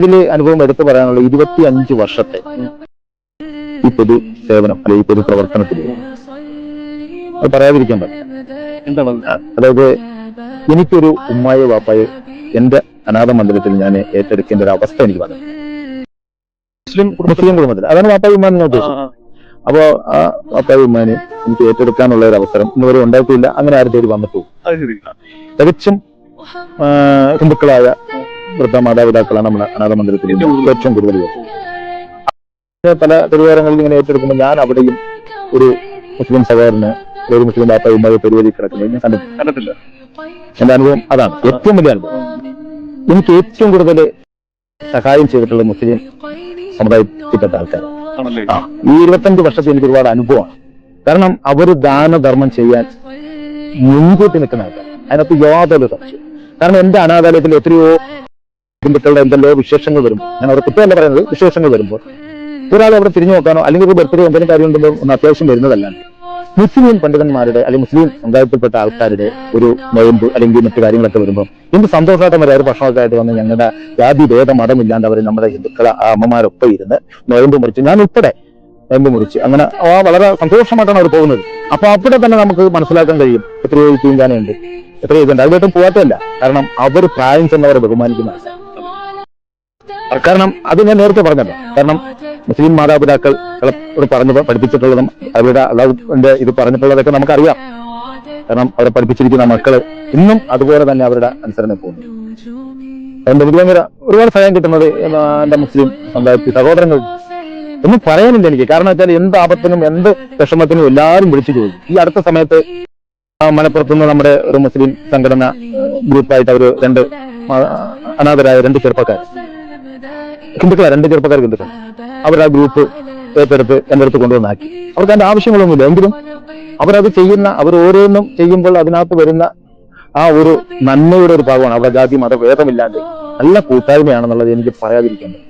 ഇതിൽ അനുഭവം എടുത്തു പറയാനുള്ള ഇരുപത്തി അഞ്ച് വർഷത്തെ ഈ പൊതു സേവനം അല്ലെങ്കിൽ ഈ പൊതു പ്രവർത്തനത്തിൽ അത് പറയാതിരിക്കാൻ പറ്റും എന്താണ്? അതായത് എനിക്കൊരു ഉമ്മായ വാപ്പായ എന്റെ അനാഥ മന്ദിരത്തിൽ ഞാൻ ഏറ്റെടുക്കേണ്ട ഒരു അവസ്ഥ എനിക്ക് വന്നു. മുസ്ലിം മുസ്ലിം കുടുംബത്തിൽ. അതാണ് വാപ്പായ ഉമ്മാൻ ഞാൻ ഉദ്ദേശിച്ചത്. അപ്പോ ആ വാപ്പായ ഉമ്മാന് എനിക്ക് ഏറ്റെടുക്കാനുള്ള ഒരു അവസരം ഇന്നുവരെ ഉണ്ടായിട്ടില്ല. അങ്ങനെ ആരും തേടി വന്നിട്ടു തികച്ചും ഹിന്ദുക്കളായ വൃദ്ധ മാതാപിതാക്കളാണ് നമ്മുടെ അനാഥ മന്ദിരത്തിൽ ഏറ്റവും കൂടുതൽ പല തിരുവാരങ്ങളിൽ ഇങ്ങനെ ഏറ്റെടുക്കുമ്പോൾ ഞാൻ അവിടെയും ഒരു മുസ്ലിം സഹോദരന് ഒരു മുസ്ലിം ബാപ്പ ഉമ്മാവ് പെരുവഴി കിടക്കുന്നത് ഞാൻ കണ്ടിട്ടില്ല. എന്റെ അനുഭവം അതാണ്. ഏറ്റവും വലിയ അനുഭവം. എനിക്ക് ഏറ്റവും കൂടുതൽ സഹായം ചെയ്തിട്ടുള്ള മുസ്ലിം സമുദായത്തിൽപ്പെട്ട ആൾക്കാർ. ഈ ഇരുപത്തഞ്ച് വർഷത്തിൽ എനിക്ക് ഒരുപാട് അനുഭവമാണ്. കാരണം അവർ ദാനധർമ്മം ചെയ്യാൻ മുൻകൂട്ടി നിൽക്കുന്ന ആൾക്കാർ. അതിനകത്ത് യാതൊരു സംശയം കാരണം എന്റെ അനാഥാലയത്തിൽ എത്രയോ ഹിന്ദുക്കളുടെ എന്തെല്ലോ വിശേഷങ്ങൾ വരുമ്പോൾ ഞാൻ അവരുടെ കുറ്റമല്ല പറയുന്നത് വിശേഷങ്ങൾ വരുമ്പോൾ. ഒരാൾ അവിടെ തിരിഞ്ഞു നോക്കാനോ അല്ലെങ്കിൽ ഒരു ബർത്ത്ഡേ എന്തെങ്കിലും കാര്യം ഉണ്ടോ ഒന്ന് അത്യാവശ്യം വരുന്നതല്ല. മുസ്ലിം പണ്ഡിതന്മാരുടെ അല്ലെങ്കിൽ മുസ്ലിം സമുദായത്തിൽപ്പെട്ട ആൾക്കാരുടെ ഒരു നൊയമ്പ് അല്ലെങ്കിൽ മറ്റു കാര്യങ്ങളൊക്കെ വരുമ്പോൾ എന്ത് സന്തോഷമായിട്ട് വരെ? ഒരു ഭക്ഷണമൊക്കെ വന്ന് ഞങ്ങളുടെ ജാതി ഭേദ മതമില്ലാണ്ട് അവർ നമ്മുടെ ഹിന്ദുക്കളെ ആ അമ്മമാരൊപ്പം ഇരുന്ന് നൊയമ്പ് മുറിച്ച്. ഞാൻ ഉൾപ്പെടെ നൊയമ്പ് മുറിച്ച്. അങ്ങനെ ആ വളരെ സന്തോഷമായിട്ടാണ് അവർ പോകുന്നത്. അപ്പൊ അവിടെ തന്നെ നമുക്ക് മനസ്സിലാക്കാൻ കഴിയും എത്രയോ തീങ്കാനുണ്ട് എത്രയോ ഇതുണ്ട്. അതിലോട്ടും പോകാത്തല്ല കാരണം അവർ പ്രായം ചെന്നവരെ ബഹുമാനിക്കുന്ന കാരണം അത് ഞാൻ നേരത്തെ പറഞ്ഞല്ലോ. കാരണം മുസ്ലിം മാതാപിതാക്കൾ പറഞ്ഞ പഠിപ്പിച്ചിട്ടുള്ളതും അവരുടെ അള്ളാഹുവിന്റെ ഇത് പറഞ്ഞിട്ടുള്ളതൊക്കെ നമുക്കറിയാം. കാരണം അവരെ പഠിപ്പിച്ചിരിക്കുന്ന മക്കൾ ഇന്നും അതുപോലെ തന്നെ അവരുടെ അനുസരണം പോകുന്നു. എന്റെ എനിക്ക് ഭയങ്കര ഒരുപാട് സഹായം കിട്ടുന്നത് എന്റെ മുസ്ലിം സമുദായത്തിൽ സഹോദരങ്ങൾ. ഒന്നും പറയാനില്ല എനിക്ക്. കാരണം വെച്ചാൽ എന്ത് ആപത്തിനും എന്ത് വിഷമത്തിനും എല്ലാവരും വിളിച്ചു ചോദിക്കും. ഈ അടുത്ത സമയത്ത് മലപ്പുറത്തുനിന്ന് നമ്മുടെ ഒരു മുസ്ലിം സംഘടന ഗ്രൂപ്പായിട്ട് അവർ രണ്ട് അനാഥരായ രണ്ട് ചെറുപ്പക്കാർ ഹിന്ദുക്കളാ രണ്ട് ചെറുപ്പക്കാർ ഹിന്ദുക്കൾ ആ ഗ്രൂപ്പ് ഏറ്റെടുത്ത് എന്റെ അടുത്ത് കൊണ്ടുവന്നാക്കി. അവർക്ക് അതിന്റെ ആവശ്യങ്ങളൊന്നുമില്ല. എങ്കിലും അവരത് ചെയ്യുന്ന അവർ ഓരോന്നും ചെയ്യുമ്പോൾ അതിനകത്ത് വരുന്ന ആ ഒരു നന്മയുടെ ഒരു ഭാഗമാണ്. അവിടെ ജാതി മത ഭേദമില്ലാണ്ട് നല്ല കൂട്ടായ്മയാണെന്നുള്ളത് എനിക്ക് പറയാതിരിക്കാൻ പറ്റും